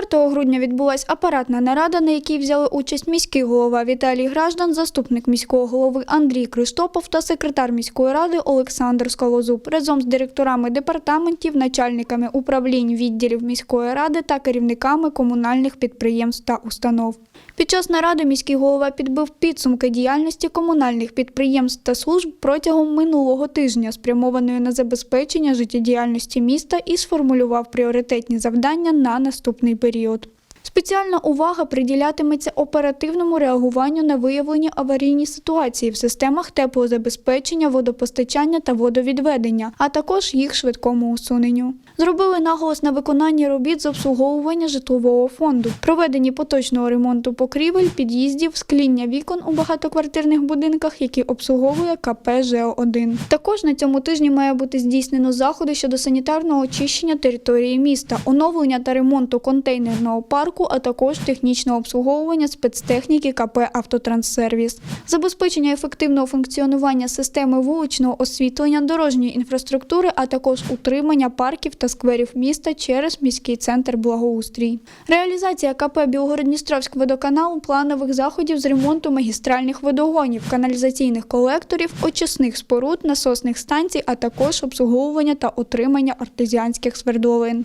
4 грудня відбулася апаратна нарада, на якій взяли участь міський голова Віталій Граждан, заступник міського голови Андрій Криштопов та секретар міської ради Олександр Скалозуб разом з директорами департаментів, начальниками управлінь відділів міської ради та керівниками комунальних підприємств та установ. Під час наради міський голова підбив підсумки діяльності комунальних підприємств та служб протягом минулого тижня, спрямованої на забезпечення життєдіяльності міста і сформулював пріоритетні завдання на наступний період. період Спеціальна увага приділятиметься оперативному реагуванню на виявлені аварійні ситуації в системах теплозабезпечення, водопостачання та водовідведення, а також їх швидкому усуненню. Зробили наголос на виконанні робіт з обслуговування житлового фонду, проведенні поточного ремонту покрівель, під'їздів, скління вікон у багатоквартирних будинках, які обслуговує КП ЖО-1. Також на цьому тижні має бути здійснено заходи щодо санітарного очищення території міста, оновлення та ремонту контейнерного парку, а також технічного обслуговування спецтехніки КП Автотранссервіс, забезпечення ефективного функціонування системи вуличного освітлення дорожньої інфраструктури, а також утримання парків та скверів міста через міський центр благоустрій. Реалізація КП Білгород-Дністровськ водоканал планових заходів з ремонту магістральних водогонів, каналізаційних колекторів, очисних споруд, насосних станцій, а також обслуговування та утримання артезіанських свердловин.